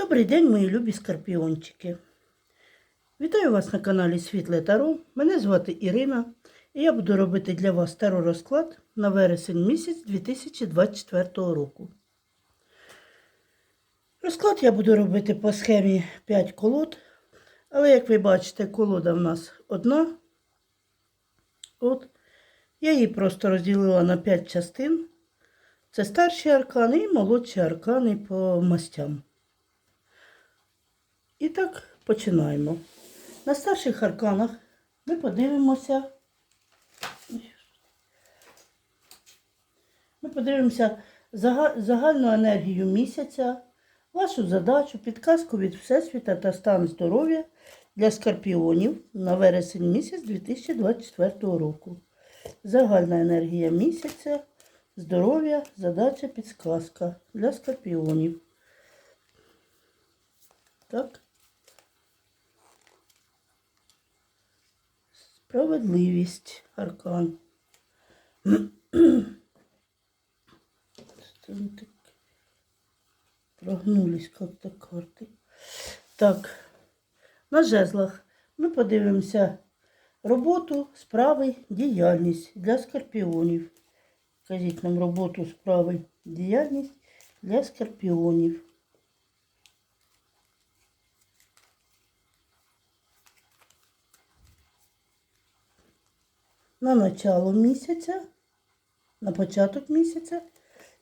Добрий день, мої любі скорпіончики. Вітаю вас на каналі Світле Таро. Мене звати Ірина, і я буду робити для вас таро розклад на вересень місяць 2024 року. Розклад я буду робити по схемі 5 колод, але як ви бачите, колода в нас одна. От. Я її просто розділила на 5 частин. Це старші аркани і молодші аркани по мастям. І так, починаємо. На старших арканах ми подивимося. Ми подивимося загальну енергію місяця, вашу задачу, підказку від Всесвіта та стан здоров'я для скорпіонів на вересень місяць 2024 року. Загальна енергія місяця, здоров'я, задача, підсказка для скорпіонів. Так. Справедливість, аркан. Прогнулись как-то карты. Так, на жезлах ми подивимося роботу, справи, діяльність для скорпіонів. Кажіть нам роботу, справи, діяльність для скорпіонів. На начало місяця, на початок місяця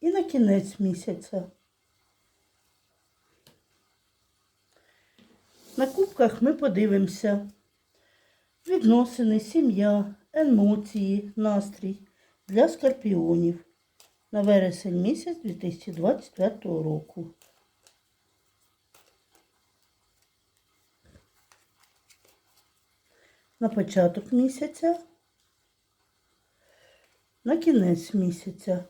і на кінець місяця. На кубках ми подивимося відносини, сім'я, емоції, настрій для скорпіонів на вересень місяць 2025 року. На початок місяця на кінець місяця.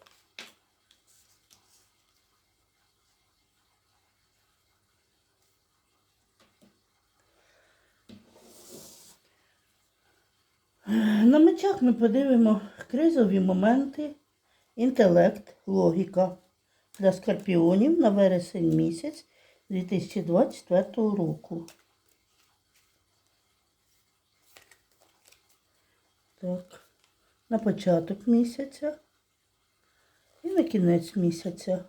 На мечах ми подивимо кризові моменти, інтелект, логіка для скорпіонів на вересень місяць 2024 року. Так на початок місяця і на кінець місяця.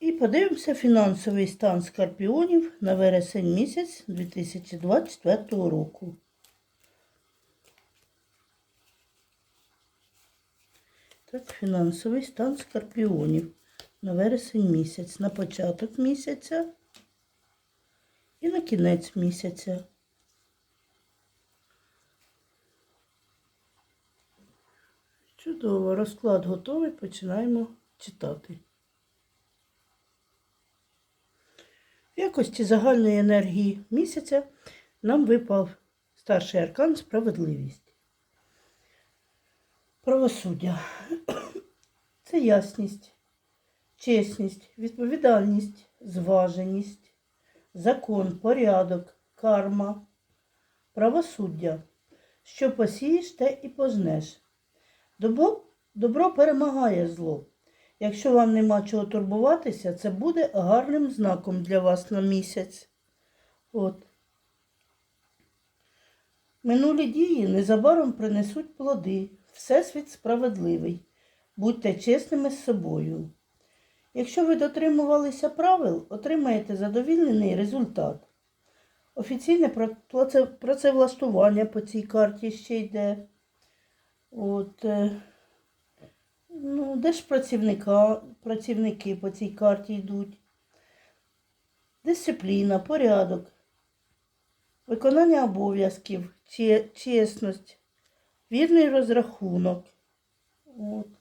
І подивимося фінансовий стан скорпіонів на вересень місяць 2024 року. Так, фінансовий стан скорпіонів на вересень місяць, на початок місяця кінець місяця. Чудово, розклад готовий, починаємо читати. В якості загальної енергії місяця нам випав старший аркан справедливість. Правосуддя. Це ясність, чесність, відповідальність, зваженість закон, порядок, карма, правосуддя. Що посієш, те і пожнеш. Добро, добро перемагає зло. Якщо вам нема чого турбуватися, це буде гарним знаком для вас на місяць. От. Минулі дії незабаром принесуть плоди. Всесвіт справедливий. Будьте чесними з собою. Якщо ви дотримувалися правил, отримаєте задовільний результат. Офіційне працевлаштування по цій карті ще йде. От, е, ну, де ж працівники по цій карті йдуть? Дисципліна, порядок, виконання обов'язків, чесність, вірний розрахунок. От.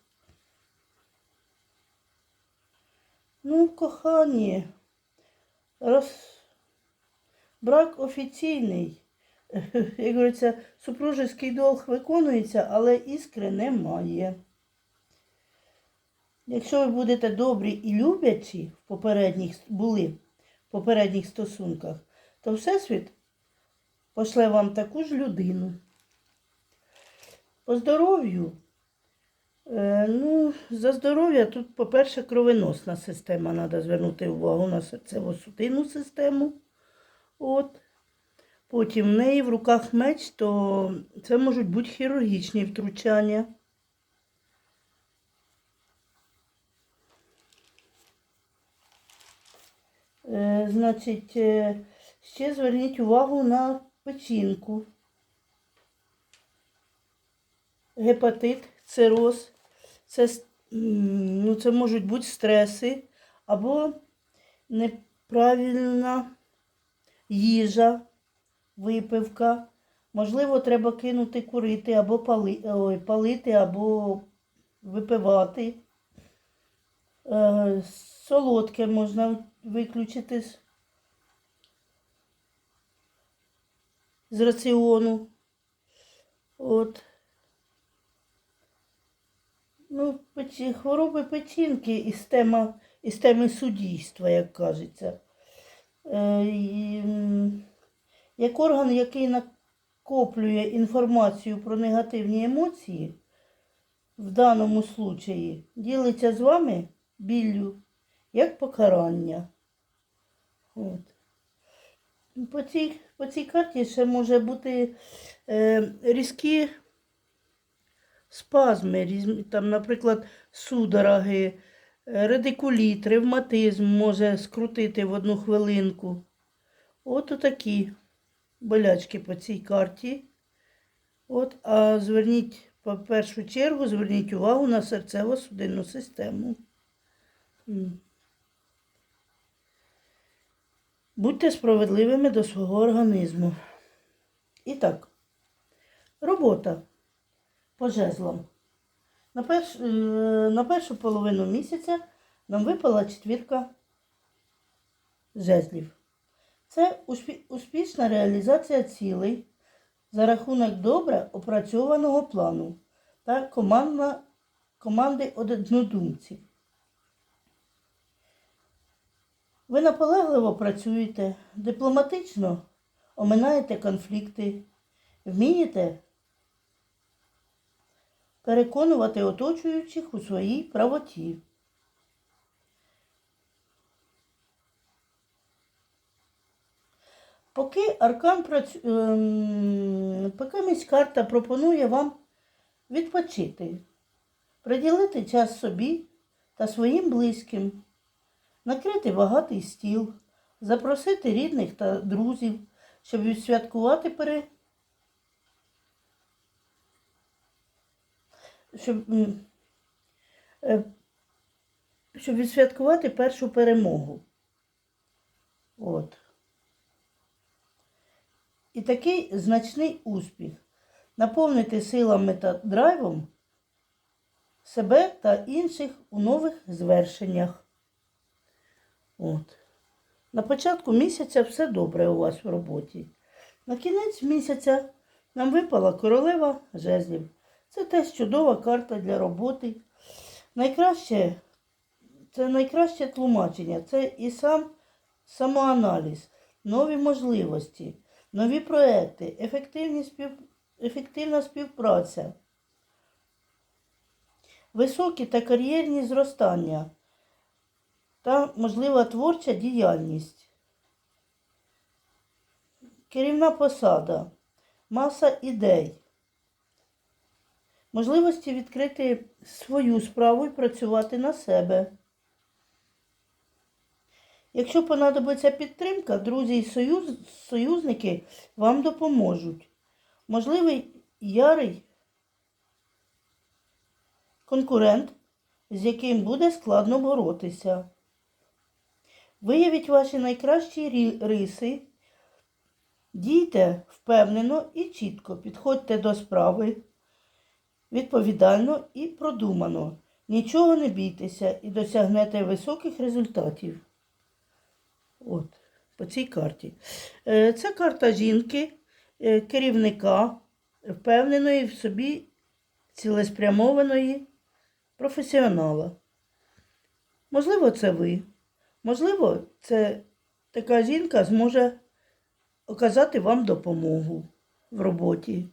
Ну, в коханні, роз... брак офіційний. Як говориться, супружеський долг виконується, але іскри немає. Якщо ви будете добрі і люблячі в попередніх були в попередніх стосунках, то Всесвіт пошле вам таку ж людину. По здоров'ю ну, за здоров'я тут, по-перше, кровеносна система. Треба звернути увагу на серцево-судинну систему. От. Потім в неї в руках меч, то це можуть бути хірургічні втручання. Е, значить, е, ще зверніть увагу на печінку. Гепатит, цироз. Це, ну, це можуть бути стреси або неправильна їжа, випивка. Можливо, треба кинути курити або пали, ой, палити, або випивати. Е, солодке можна виключити з, раціону. От. Ну, печі- хвороби печінки із, тема, із теми суддійства, як кажеться. Е, як орган, який накоплює інформацію про негативні емоції, в даному случаї ділиться з вами біллю як покарання. От. По цій, по цій карті ще може бути е, різкі спазми, там, наприклад, судороги, е, радикуліт, ревматизм може скрутити в одну хвилинку. От такі болячки по цій карті. От, а зверніть, по першу чергу, зверніть увагу на серцево-судинну систему. Будьте справедливими до свого організму. І так, робота по жезлам. На, перш, е, на першу половину місяця нам випала четвірка жезлів. Це успішна реалізація цілей за рахунок добре опрацьованого плану та командна, команди однодумців. Ви наполегливо працюєте, дипломатично оминаєте конфлікти, вмієте переконувати оточуючих у своїй правоті. Поки аркан працю... ем, поки місь карта пропонує вам відпочити, приділити час собі та своїм близьким, накрити багатий стіл, запросити рідних та друзів, щоб відсвяткувати пере... щоб, е, щоб відсвяткувати першу перемогу. От. І такий значний успіх. Наповнити силами та драйвом себе та інших у нових звершеннях. От. На початку місяця все добре у вас в роботі. На кінець місяця нам випала королева жезлів. Це теж чудова карта для роботи. Найкраще, це найкраще тлумачення. Це і сам самоаналіз, нові можливості, нові проекти, ефективні спів, ефективна співпраця, високі та кар'єрні зростання та можлива творча діяльність. Керівна посада, маса ідей. Можливості відкрити свою справу і працювати на себе. Якщо понадобиться підтримка, друзі і союз, союзники вам допоможуть. Можливий ярий конкурент, з яким буде складно боротися. Виявіть ваші найкращі риси, дійте впевнено і чітко, підходьте до справи відповідально і продумано. Нічого не бійтеся і досягнете високих результатів. От, по цій карті. Е, Це карта жінки, е, керівника, впевненої в собі цілеспрямованої професіонала. Можливо, це ви. Можливо, це така жінка зможе оказати вам допомогу в роботі.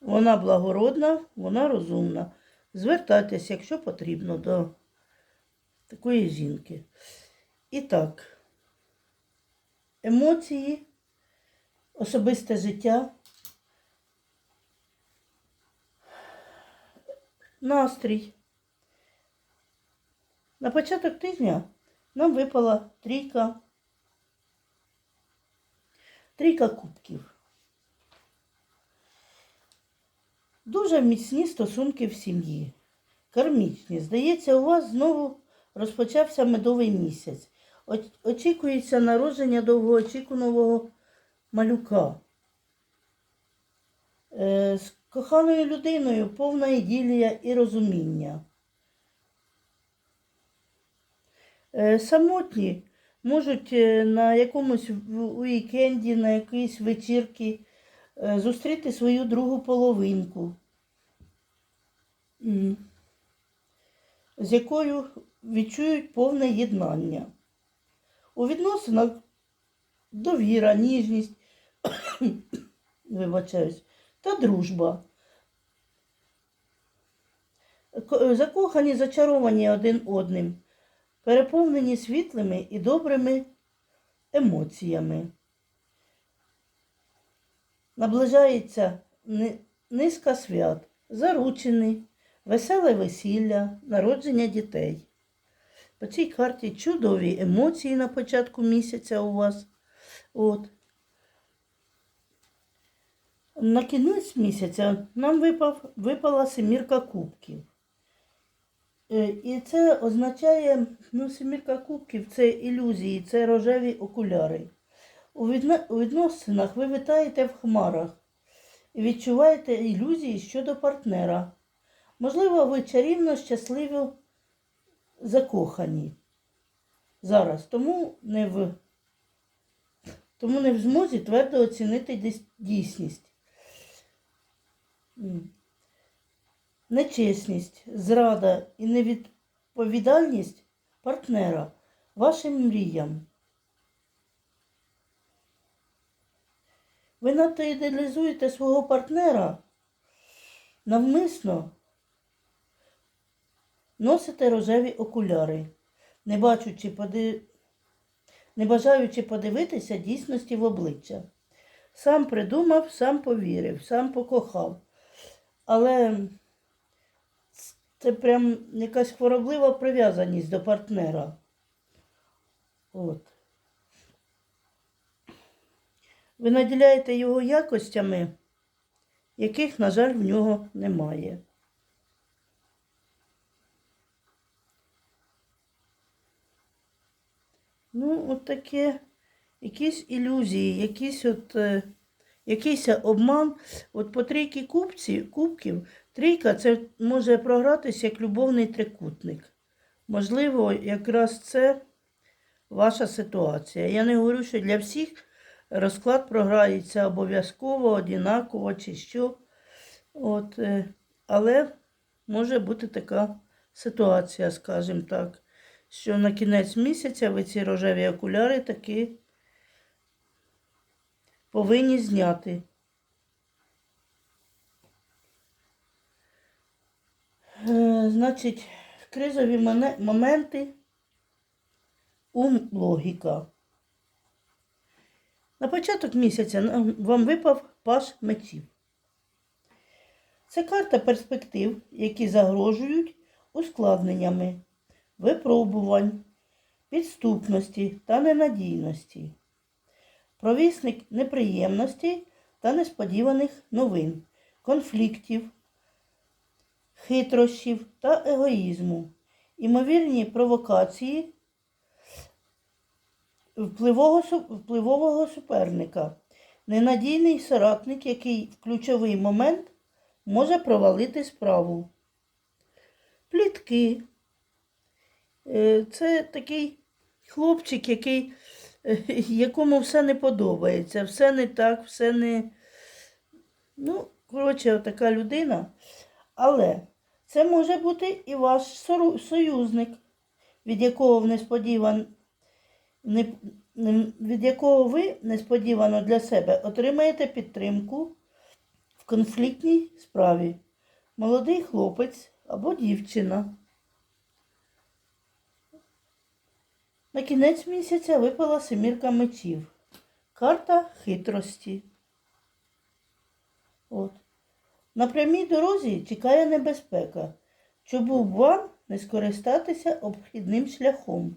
Вона благородна, вона розумна. Звертайтеся, якщо потрібно, до такої жінки. І так, емоції, особисте життя, настрій. На початок тижня нам випала трійка, трійка кубків. Дуже міцні стосунки в сім'ї. Кармічні. Здається, у вас знову розпочався медовий місяць. Очікується народження довгоочікуваного малюка. Е, З коханою людиною повна іділія і розуміння. Е, Самотні можуть е, на якомусь уікенді, на якійсь вечірці е, зустріти свою другу половинку, з якою відчують повне єднання. У відносинах довіра, ніжність, вибачаюсь, та дружба. Закохані, зачаровані один одним, переповнені світлими і добрими емоціями. Наближається низка свят, заручений, веселе весілля, народження дітей. По цій карті чудові емоції на початку місяця у вас. От. На кінець місяця нам випав, випала семірка кубків. Е, І це означає, ну, семірка кубків це ілюзії, це рожеві окуляри. У, відносинах ви витаєте в хмарах і відчуваєте ілюзії щодо партнера. Можливо, ви чарівно щасливо закохані зараз, тому не в, тому не в змозі твердо оцінити дійс- дійсність. Нечесність, зрада і невідповідальність партнера вашим мріям. Ви надто ідеалізуєте свого партнера навмисно носите рожеві окуляри, не бачучи поди... не бажаючи подивитися дійсності в обличчя. Сам придумав, сам повірив, сам покохав. Але це прям якась хвороблива прив'язаність до партнера. От. Ви наділяєте його якостями, яких, на жаль, в нього немає. Ну, от таке, якісь ілюзії, якісь от, е, якийсь обман. От по трійки кубці, кубків, трійка це може програтися як любовний трикутник. Можливо, якраз це ваша ситуація. Я не говорю, що для всіх розклад програється обов'язково, однаково чи що. От, е, але може бути така ситуація, скажімо так, що на кінець місяця ви ці рожеві окуляри таки повинні зняти. Е, Значить, кризові моменти ум логіка. На початок місяця вам випав паш мечів. Це карта перспектив, які загрожують ускладненнями, випробувань, підступності та ненадійності. Провісник неприємностей та несподіваних новин, конфліктів, хитрощів та егоїзму, імовірні провокації впливового, суперника, ненадійний соратник, який в ключовий момент може провалити справу. Плітки. Е, Це такий хлопчик, який, е, якому все не подобається, все не так, все не. Ну, коротше, така людина. Але це може бути і ваш союзник, від якого в несподіван... від якого ви несподівано для себе отримаєте підтримку в конфліктній справі. Молодий хлопець або дівчина. На кінець місяця випала семірка мечів. Карта хитрості. От. На прямій дорозі чекає небезпека. Чому б вам не скористатися обхідним шляхом?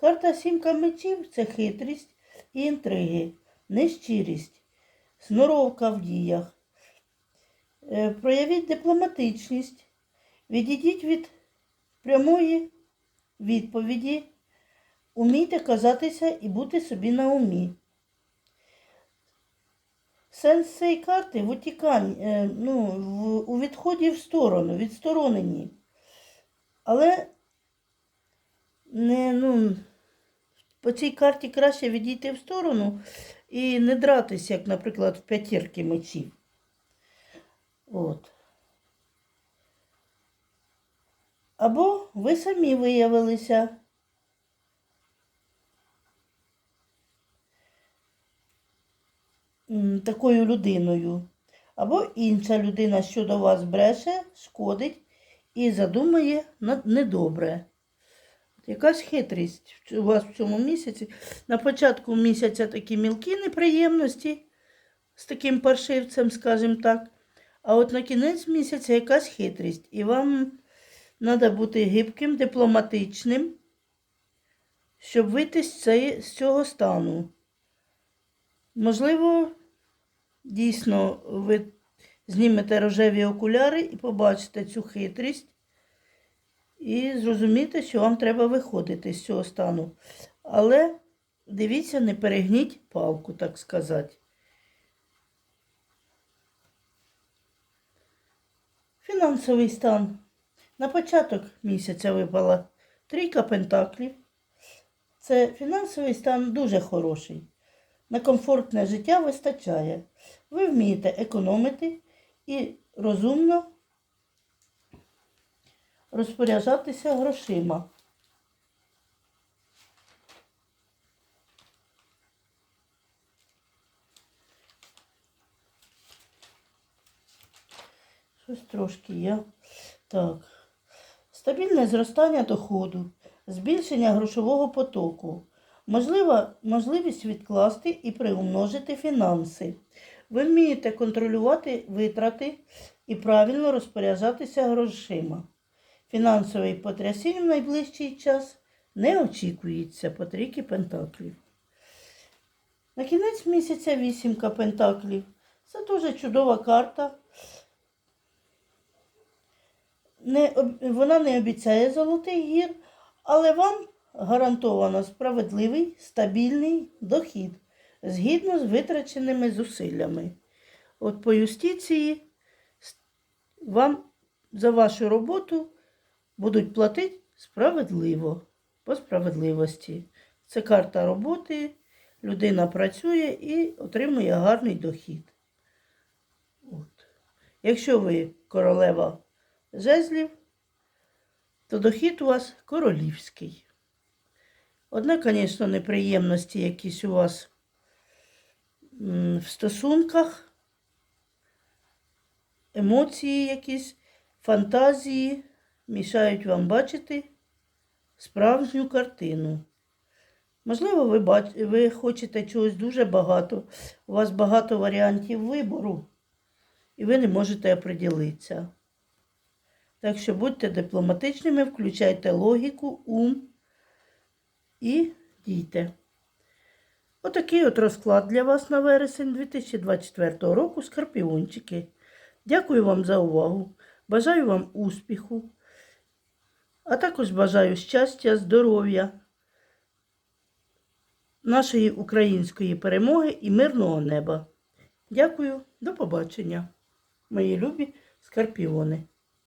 Карта сімка мечів це хитрість і інтриги, нещирість, сноровка в діях. Е, Проявіть дипломатичність, відійдіть від прямої відповіді, умійте казатися і бути собі на умі. Сенс цієї карти в утіканні, е, ну, в, у відході в сторону, відстороненні. Але не, ну, по цій карті краще відійти в сторону і не дратися, як, наприклад, в п'ятірки мечів. От. Або ви самі виявилися такою людиною. Або інша людина щодо вас бреше, шкодить і задумає недобре. Якась хитрість у вас в цьому місяці. На початку місяця такі мілкі неприємності з таким паршивцем, скажімо так. А от на кінець місяця якась хитрість. І вам треба бути гибким, дипломатичним, щоб вийти з, цього стану. Можливо, дійсно, ви знімете рожеві окуляри і побачите цю хитрість. І зрозумієте, що вам треба виходити з цього стану. Але дивіться, не перегніть палку, так сказати. Фінансовий стан. На початок місяця випала трійка пентаклів. Це фінансовий стан дуже хороший. На комфортне життя вистачає. Ви вмієте економити і розумно розпоряджатися грошима. Щось трошки я. Так. Стабільне зростання доходу, збільшення грошового потоку, можлива можливість відкласти і приумножити фінанси. Ви вмієте контролювати витрати і правильно розпоряджатися грошима. Фінансовий потрясінь в найближчий час не очікується по трійки пентаклів. На кінець місяця вісімка пентаклів. Це дуже чудова карта. Не, вона не обіцяє золотий гір, але вам гарантовано справедливий, стабільний дохід згідно з витраченими зусиллями. От по юстиції вам за вашу роботу будуть платити справедливо, по справедливості. Це карта роботи, людина працює і отримує гарний дохід. От. Якщо ви королева жезлів, то дохід у вас королівський. Одне, звісно, неприємності якісь у вас в стосунках, емоції якісь, фантазії мішають вам бачити справжню картину. Можливо, ви, бач... ви хочете чогось дуже багато, у вас багато варіантів вибору, і ви не можете оприділитися. Так що будьте дипломатичними, включайте логіку, ум і дійте. Отакий от розклад для вас на вересень 2024 року, скорпіончики. Дякую вам за увагу. Бажаю вам успіху, а також бажаю щастя, здоров'я, нашої української перемоги і мирного неба. Дякую, до побачення, мої любі скорпіони.